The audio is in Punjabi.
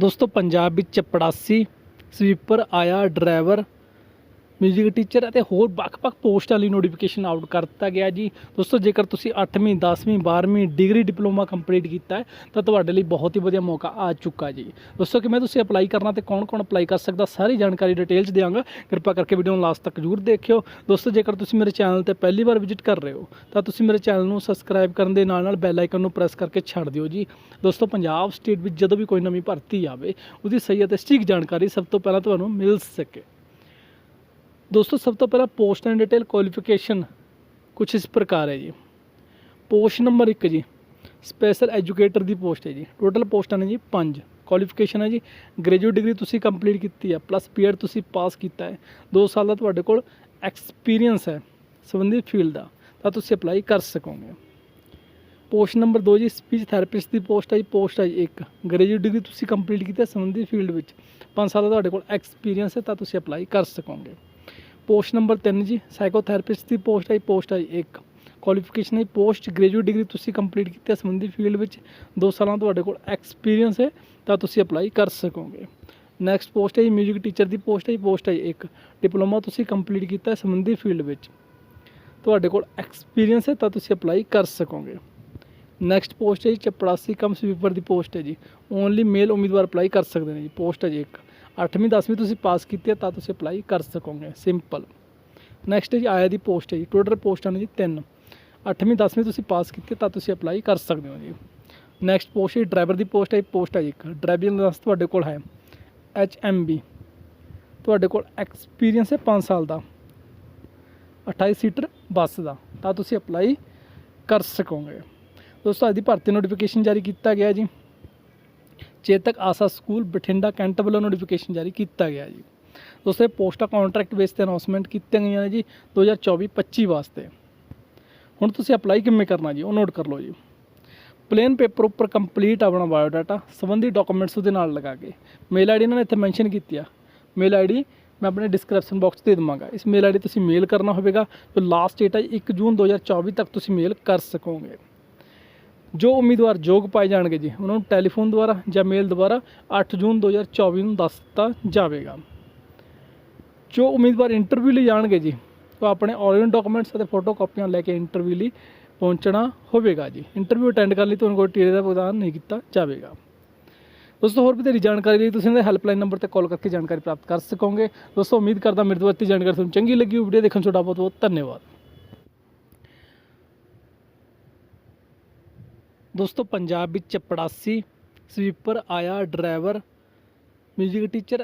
ਦੋਸਤੋ ਪੰਜਾਬ ਵਿੱਚ ਚਪੜਾਸੀ ਸਵੀਪਰ ਆਇਆ ਡਰਾਈਵਰ ਮਿਊਜ਼ਿਕ ਟੀਚਰ ਅਤੇ ਹੋਰ ਵੱਖ-ਵੱਖ ਪੋਸਟਾਂ ਲਈ ਨੋਟੀਫਿਕੇਸ਼ਨ ਆਊਟ ਕਰ ਦਿੱਤਾ ਗਿਆ ਜੀ। ਦੋਸਤੋ, ਜੇਕਰ ਤੁਸੀਂ 8ਵੀਂ 10ਵੀਂ 12ਵੀਂ ਡਿਗਰੀ ਡਿਪਲੋਮਾ ਕੰਪਲੀਟ ਕੀਤਾ ਹੈ, ਤਾਂ ਤੁਹਾਡੇ ਲਈ ਬਹੁਤ ਹੀ ਵਧੀਆ ਮੌਕਾ ਆ ਚੁੱਕਾ ਜੀ। ਦੋਸਤੋ, ਕਿਵੇਂ ਤੁਸੀਂ ਅਪਲਾਈ ਕਰਨਾ ਤੇ ਕੌਣ-ਕੌਣ ਅਪਲਾਈ ਕਰ ਸਕਦਾ, ਸਾਰੀ ਜਾਣਕਾਰੀ ਡਿਟੇਲ 'ਚ ਦਿਆਂਗਾ। ਕਿਰਪਾ ਕਰਕੇ ਵੀਡੀਓ ਨੂੰ ਲਾਸਟ ਤੱਕ ਜ਼ਰੂਰ ਦੇਖਿਓ। ਦੋਸਤੋ, ਜੇਕਰ ਤੁਸੀਂ ਮੇਰੇ ਚੈਨਲ ਤੇ ਪਹਿਲੀ ਵਾਰ ਵਿਜ਼ਿਟ ਕਰ ਰਹੇ ਹੋ, ਤਾਂ ਤੁਸੀਂ ਮੇਰੇ ਚੈਨਲ ਨੂੰ ਸਬਸਕ੍ਰਾਈਬ ਕਰਨ ਦੇ ਨਾਲ ਨਾਲ ਬੈਲ ਆਈਕਨ ਨੂੰ ਪ੍ਰੈਸ ਕਰਕੇ ਛੱਡ ਦਿਓ ਜੀ। ਦੋਸਤੋ, ਪੰਜਾਬ ਸਟੇਟ ਵਿੱਚ ਜਦੋਂ ਵੀ ਕੋਈ ਨਵੀਂ ਭਰਤੀ ਆਵੇ, ਉਹਦੀ ਸਹੀ ਅਤੇ ਸਟੀਕ ਜਾਣਕਾਰੀ ਸਭ ਤੋਂ ਪਹਿਲਾਂ ਤੁਹਾਨੂੰ ਮਿਲ ਸਕੇ। ਦੋਸਤੋ, ਸਭ ਤੋਂ ਪਹਿਲਾਂ ਪੋਸਟ ਐਂਡ ਡਿਟੇਲ ਕੁਆਲੀਫਿਕੇਸ਼ਨ ਕੁਝ ਇਸ ਪ੍ਰਕਾਰ ਹੈ ਜੀ। ਪੋਸਟ ਨੰਬਰ 1 ਜੀ, ਸਪੈਸ਼ਲ ਐਜੂਕੇਟਰ ਦੀ ਪੋਸਟ ਹੈ ਜੀ। ਟੋਟਲ ਪੋਸਟਾਂ ਨੇ ਜੀ 5 ਕੁਆਲੀਫਿਕੇਸ਼ਨ ਹੈ ਜੀ ਗ੍ਰੈਜੂਏਟ ਡਿਗਰੀ ਤੁਸੀਂ ਕੰਪਲੀਟ ਕੀਤੀ ਹੈ ਪਲੱਸ ਪੀਰੀਅਡ ਤੁਸੀਂ ਪਾਸ ਕੀਤਾ ਹੈ। 2 ਸਾਲ ਦਾ ਤੁਹਾਡੇ ਕੋਲ ਐਕਸਪੀਰੀਅੰਸ ਹੈ ਸੰਬੰਧਿਤ ਫੀਲਡ ਦਾ, ਤਾਂ ਤੁਸੀਂ ਅਪਲਾਈ ਕਰ ਸਕੋਗੇ। ਪੋਸਟ ਨੰਬਰ 2 ਜੀ ਸਪੀਚ ਥੈਰੇਪਿਸਟ ਦੀ ਪੋਸਟ ਹੈ ਜੀ, ਪੋਸਟ ਹੈ ਜੀ ਇੱਕ। ਗ੍ਰੈਜੂਏਟ ਡਿਗਰੀ ਤੁਸੀਂ ਕੰਪਲੀਟ ਕੀਤੀ ਹੈ ਸੰਬੰਧਿਤ ਫੀਲਡ ਵਿੱਚ। 5 ਸਾਲ ਦਾ ਤੁਹਾਡੇ ਕੋਲ ਐਕਸਪੀਰੀਅੰਸ ਹੈ, ਤਾਂ ਤੁਸੀਂ ਅਪਲਾਈ ਕਰ ਸਕੋਗੇ। ਪੋਸਟ ਨੰਬਰ 3 ਜੀ ਸਾਈਕੋਥੈਰੇਪਿਸਟ ਦੀ ਪੋਸਟ ਹੈ ਜੀ ਪੋਸਟ ਹੈ ਜੀ ਇੱਕ। ਕੁਆਲੀਫਿਕੇਸ਼ਨ ਹੈ ਪੋਸਟ ਗ੍ਰੈਜੂਏਟ ਡਿਗਰੀ ਤੁਸੀਂ ਕੰਪਲੀਟ ਕੀਤੀ ਹੈ ਸੰਬੰਧਿਤ ਫੀਲਡ ਵਿੱਚ 2 ਸਾਲਾਂ ਤੁਹਾਡੇ ਕੋਲ ਐਕਸਪੀਰੀਅੰਸ ਹੈ, ਤਾਂ ਤੁਸੀਂ ਅਪਲਾਈ ਕਰ ਸਕੋਗੇ। ਨੈਕਸਟ ਪੋਸਟ ਹੈ ਜੀ 뮤직 ਟੀਚਰ ਦੀ ਪੋਸਟ ਹੈ ਜੀ ਪੋਸਟ ਹੈ ਜੀ ਇੱਕ। ਡਿਪਲੋਮਾ ਤੁਸੀਂ ਕੰਪਲੀਟ ਕੀਤਾ ਹੈ ਸੰਬੰਧਿਤ ਫੀਲਡ ਵਿੱਚ। ਤੁਹਾਡੇ ਕੋਲ ਐਕਸਪੀਰੀਅੰਸ ਹੈ, ਤਾਂ ਤੁਸੀਂ ਅਪਲਾਈ ਕਰ ਸਕੋਗੇ। ਨੈਕਸਟ ਪੋਸਟ ਹੈ ਜੀ, ਚਪੜਾਸੀ ਕਮ ਸਵੀਪਰ ਦੀ ਪੋਸਟ ਹੈ ਜੀ। ਓਨਲੀ ਮੇਲ ਉਮੀਦਵਾਰ ਅਪਲਾਈ ਕਰ ਸਕਦੇ ਨੇ ਜੀ, ਪੋਸਟ ਹੈ ਜੀ ਇੱਕ। 8ਵੀਂ 10ਵੀਂ ਤੁਸੀਂ ਪਾਸ ਕੀਤੀ ਹੈ, ਤਾਂ ਤੁਸੀਂ ਅਪਲਾਈ ਕਰ ਸਕੋਗੇ। ਸਿੰਪਲ ਨੈਕਸਟ ਹੈ ਜੀ, ਆਇਆ ਦੀ ਪੋਸਟ ਹੈ ਜੀ। ਟੋਟਲ ਪੋਸਟਾਂ ਨੇ ਜੀ, ਤਿੰਨ। 8ਵੀਂ 10ਵੀਂ ਤੁਸੀਂ ਪਾਸ ਕੀਤੀ ਤਾਂ ਤੁਸੀਂ ਅਪਲਾਈ ਕਰ ਸਕਦੇ ਹੋ ਜੀ। ਨੈਕਸਟ ਪੋਸਟ ਹੈ ਡਰਾਈਵਰ ਦੀ ਪੋਸਟ ਹੈ ਪੋਸਟ ਹੈ ਜੀ ਇੱਕ। ਡਰਾਈਵਿੰਗ ਲਾਇਸੈਂਸ ਤੁਹਾਡੇ ਕੋਲ ਹੈ। ਐਚ ਐਮ ਬੀ ਤੁਹਾਡੇ ਕੋਲ ਐਕਸਪੀਰੀਅੰਸ ਹੈ 5 ਸਾਲ ਦਾ। 28 ਸੀਟਰ ਬੱਸ ਦਾ। ਤਾਂ ਤੁਸੀਂ ਅਪਲਾਈ ਕਰ ਸਕੋਗੇ। ਦੋਸਤੋ, ਅੱਜ ਦੀ ਭਰਤੀ ਨੋਟੀਫਿਕੇਸ਼ਨ ਜਾਰੀ ਕੀਤਾ ਗਿਆ ਜੀ। ਚੇਤਕ ਆਸਾ ਸਕੂਲ ਬਠਿੰਡਾ ਕੈਂਟ ਵੱਲੋਂ ਨੋਟੀਫਿਕੇਸ਼ਨ ਜਾਰੀ ਕੀਤਾ ਗਿਆ ਜੀ। ਦੋਸਤੋ ਇਹ ਪੋਸਟਾ ਕੰਟਰੈਕਟ ਬੇਸ ਤੇ ਅਨਾਉਂਸਮੈਂਟ ਕੀਤੀਆਂ ਗਈਆਂ ਨੇ ਜੀ 2024-25 ਵਾਸਤੇ। ਹੁਣ ਤੁਸੀਂ ਅਪਲਾਈ ਕਿਵੇਂ ਕਰਨਾ ਜੀ, ਉਹ ਨੋਟ ਕਰ ਲਓ ਜੀ। ਪਲੇਨ ਪੇਪਰ ਉੱਪਰ ਕੰਪਲੀਟ ਆਪਣਾ ਬਾਇਓਡਾਟਾ ਸੰਬੰਧੀ ਡਾਕੂਮੈਂਟਸ ਉਹਦੇ ਨਾਲ ਲਗਾ ਕੇ। ਮੇਲ ਆਈਡੀ ਇਹਨਾਂ ਨੇ ਇੱਥੇ ਮੈਂਸ਼ਨ ਕੀਤੀ ਆ। ਮੇਲ ਆਈਡੀ ਮੈਂ ਆਪਣੇ ਡਿਸਕ੍ਰਿਪਸ਼ਨ ਬਾਕਸ ਦੇ ਦੇਵਾਂਗਾ। ਇਸ ਮੇਲ ਆਈਡੀ ਤੁਸੀਂ ਮੇਲ ਕਰਨਾ ਹੋਵੇਗਾ, ਜੋ ਲਾਸਟ ਡੇਟ ਹੈ 1 ਜੂਨ 2024 ਤੱਕ ਤੁਸੀਂ ਮੇਲ ਕਰ ਸਕੋਗੇ। ਜੋ ਉਮੀਦਵਾਰ ਯੋਗ ਪਾਏ ਜਾਣਗੇ ਜੀ, ਉਹਨਾਂ ਨੂੰ ਟੈਲੀਫੋਨ ਦੁਆਰਾ ਜਾਂ ਮੇਲ ਦੁਆਰਾ 8 ਜੂਨ 2024 ਨੂੰ ਦੱਸ ਦਿੱਤਾ ਜਾਵੇਗਾ। ਜੋ ਉਮੀਦਵਾਰ ਇੰਟਰਵਿਊ ਲਈ ਜਾਣਗੇ ਜੀ, ਉਹ ਆਪਣੇ ਔਰੀਜਨਲ ਡਾਕੂਮੈਂਟਸ ਅਤੇ ਫੋਟੋ ਕਾਪੀਆਂ ਲੈ ਕੇ ਇੰਟਰਵਿਊ ਲਈ ਪਹੁੰਚਣਾ ਹੋਵੇਗਾ ਜੀ। ਇੰਟਰਵਿਊ ਅਟੈਂਡ ਕਰਨ ਲਈ ਤੁਹਾਨੂੰ ਕੋਈ ਟੀਰੇ ਦਾ ਪ੍ਰਦਾਨ ਨਹੀਂ ਕੀਤਾ ਜਾਵੇਗਾ। ਦੋਸਤੋ, ਹੋਰ ਬਥੇਰੀ ਜਾਣਕਾਰੀ ਲਈ ਤੁਸੀਂ ਇਹਨਾਂ ਦੇ ਹੈਲਪਲਾਈਨ ਨੰਬਰ ਤੇ ਕਾਲ ਕਰਕੇ ਜਾਣਕਾਰੀ ਪ੍ਰਾਪਤ ਕਰ ਸਕੋਗੇ। ਦੋਸਤੋ, ਉਮੀਦ ਕਰਦਾ ਮੇਰੇ ਤੋਂ ਦਿੱਤੀ ਜਾਣਕਾਰੀ ਤੁਹਾਨੂੰ ਚੰਗੀ ਲੱਗੀ ਵੀਡੀਓ ਦੇਖਣ ਤੁਹਾਡਾ ਬਹੁਤ ਬਹੁਤ ਧੰਨਵਾਦ। ਦੋਸਤੋ ਪੰਜਾਬ ਵਿੱਚ ਚਪੜਾਸੀ ਸਵੀਪਰ ਆਇਆ ਡਰਾਈਵਰ ਮਿਊਜ਼ਿਕ ਟੀਚਰ